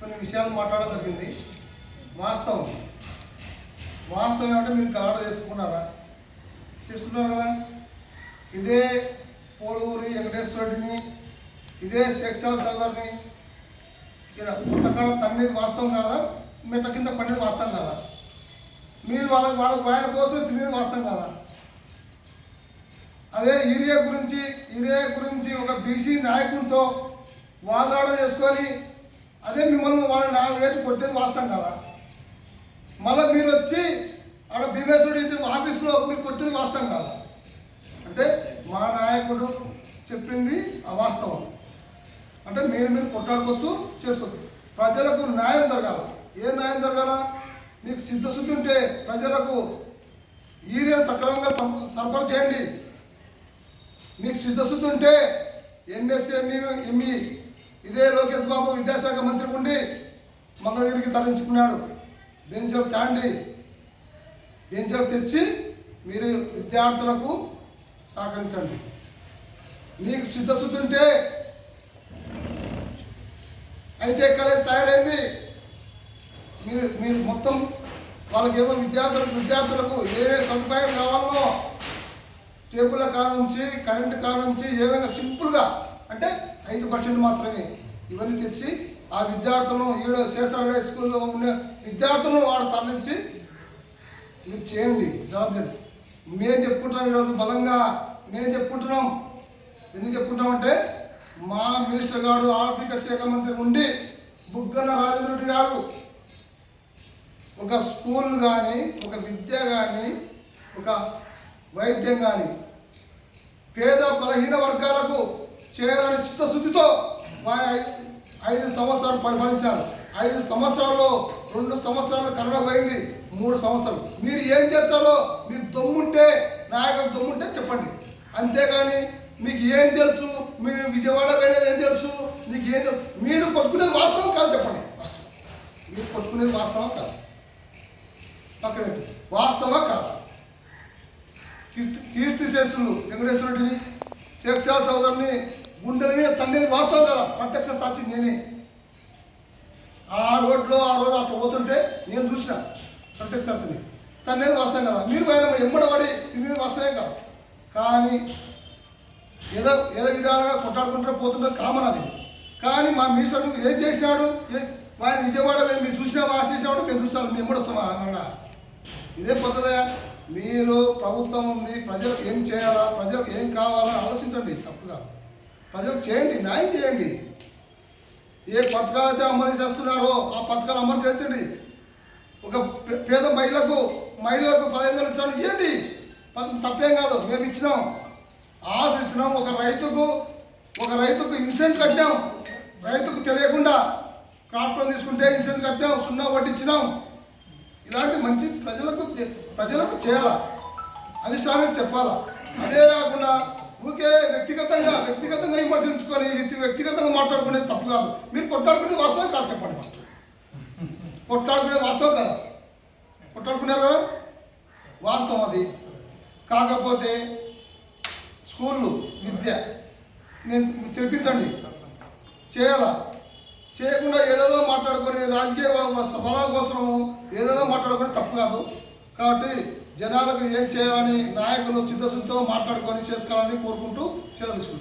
కొన్ని విషయాలు మాట్లాడడం జరిగింది. వాస్తవం. వాస్తవం ఏమంటే మీరు కలవడం చేసుకున్నారా? చేసుకున్నారు కదా? ఇదే పోలూరి వెంకటేశ్వర రెడ్డిని ఇదే శేక్షాల చౌదరిని ఇక్కడ పుట్టకాడ వాస్తవం కాదా? మెట్ల కింద పండేది వాస్తవం కాదా? మీరు వాళ్ళకి వాళ్ళకి ఆయన కోసం తినేది వాస్తవం కాదా? అదే ఈరియా గురించి ఈరియా గురించి ఒక బీసీ నాయకుడితో వాదాడ చేసుకొని అదే మిమ్మల్ని వాళ్ళ నాలుగు వేలు కొట్టేది వాస్తవం కదా. మళ్ళీ మీరు వచ్చి ఆడ భీమేశ్వరుడి ఆఫీస్లో మీరు కొట్టేది వాస్తవం కదా? అంటే మా నాయకుడు చెప్పింది అవాస్తవం. అంటే మీరు మీరు కొట్టాడుకోవచ్చు చేసుకోవచ్చు. ప్రజలకు న్యాయం జరగాల. ఏ న్యాయం జరగాల? మీకు సిద్ధశుద్ధి ఉంటే ప్రజలకు ఈరియా సక్రమంగా సం- సరఫరా చేయండి. మీకు సిద్ధశుద్ధి ఉంటే ఎంఎస్ఎంఈ ఎంఈ ఇదే లోకేష్ బాబు విద్యాశాఖ మంత్రి ఉండి మంగళగిరికి తరలించుకున్నాడు. బెంచర్ తాండి. బెంచర్ తెచ్చి మీరు విద్యార్థులకు సహకరించండి. మీకు సిద్ధశుద్ధి ఉంటే ఐటీఐ కాలేజ్ తయారైంది. మీరు మీరు మొత్తం వాళ్ళకి ఏమో విద్యార్థులకు విద్యార్థులకు ఏ సదుపాయం కావాలో టేబుల్ కాడ నుంచి కరెంట్ కాడ నుంచి ఏమైనా సింపుల్గా అంటే ఐదు పర్సెంట్ మాత్రమే. ఇవన్నీ తెచ్చి ఆ విద్యార్థులను ఈడ శేషారెడ్డి స్కూల్లో ఉండే విద్యార్థులను వాడు తరలించి మీరు చేయండి జాబ్ మేము చెప్పుకుంటున్నాం ఈరోజు బలంగా మేము చెప్పుకుంటున్నాం. ఎందుకు చెప్పుకుంటామంటే మా మినిస్టర్ గారు ఆర్థిక శాఖ మంత్రి ఉండి బుగ్గన రాజరెడ్డి గారు ఒక స్కూల్ కానీ ఒక విద్య కానీ ఒక వైద్యం కానీ పేద బలహీన వర్గాలకు చేయాలని చిత్తశుద్ధితో వారి ఐదు సంవత్సరాలు పరిపాలించారు. ఐదు సంవత్సరాల్లో రెండు సంవత్సరాలు కరోనా పోయింది మూడు సంవత్సరాలు. మీరు ఏం చేస్తారో మీరు దమ్ముంటే నాయకులు దమ్ముంటే చెప్పండి. అంతేగాని మీకు ఏం తెలుసు? మీరు విజయవాడ వెళ్ళేది ఏం తెలుసు? మీకు ఏం తెలుసు? మీరు పట్టుకునేది వాస్తవం కాదు చెప్పండి. మీరు పట్టుకునేది వాస్తవం కాదు. పక్కన పెట్టు. వాస్తవా కీర్తి కీర్తి శేషులు వెంకటేశ్వర రెడ్డిని శేక్షాల సోదరుని గుండెల మీద తండ్రి వాస్తవం కదా. ప్రత్యక్ష సాక్షి నేనే. ఆ రోడ్లో ఆ రోడ్ అట్లా పోతుంటే నేను చూసిన ప్రత్యక్ష సాక్షిని. తండ్రి వాస్తవం కదా. మీరు ఆయన ఎంబడబడి తిరిగి వాస్తవే కదా. కానీ ఏదో ఏదో విధాలుగా కొట్టాడుకుంటూ పోతుంటే కామన్ అది. కానీ మా మినిస్టర్ ఏం చేసినాడు? ఆయన విజయవాడ మేము మీరు చూసినావా చేసినాడు మేము చూసాము మేము కూడా వస్తామా? అన్న. ఇదే పద్ధతి. మీరు ప్రభుత్వం ఉంది ప్రజలకు ఏం చేయాలా ప్రజలకు ఏం కావాలో ఆలోచించండి. తప్పుగా. ప్రజలు చేయండి న్యాయం చేయండి. ఏ పథకాలు అయితే అమలు చేస్తున్నారో ఆ పథకాలు అమలు చేర్చండి ఒక పేద మహిళకు మహిళలకు పదహైదు వేలు ఇచ్చాను ఇవ్వండి. పథకం తప్పేం కాదు మేము ఇచ్చినాం. ఆశ ఇచ్చినాం ఒక రైతుకు ఒక రైతుకు ఇన్సూరెన్స్ కట్టాం. రైతుకు తెలియకుండా క్రాప్ లోన్ తీసుకుంటే ఇన్సూరెన్స్ కట్టాం సున్నా వడ్డీ ఇచ్చినాం. ఇలాంటి మంచి ప్రజలకు ప్రజలకు చేయాలా? అధిష్టానానికి చెప్పాలా? అదే కాకుండా ఊకే వ్యక్తిగతంగా వ్యక్తిగతంగా విమర్శించుకొని వ్యక్తి వ్యక్తిగతంగా మాట్లాడుకునేది తప్పు కాదు. మీరు కొట్లాడుకునేది వాస్తవం కాదు చెప్పండి ఫస్ట్ కొట్లాడుకునేది వాస్తవం కదా? కొట్లాడుకున్నారు కదా? వాస్తవం అది. కాకపోతే స్కూళ్ళు విద్య. నేను తెప్పించండి చేయాలా? చేయకుండా ఏదేదో మాట్లాడుకొని రాజకీయ ఫలాల కోసము ఏదేదో మాట్లాడుకొని తప్పు కాదు. కాబట్టి జనాలకు ఏం చేయాలని నాయకులు చిత్తశుద్ధితో మాట్లాడుకొని చేసుకోవాలని కోరుకుంటూ సెలవు తీసుకుంటారు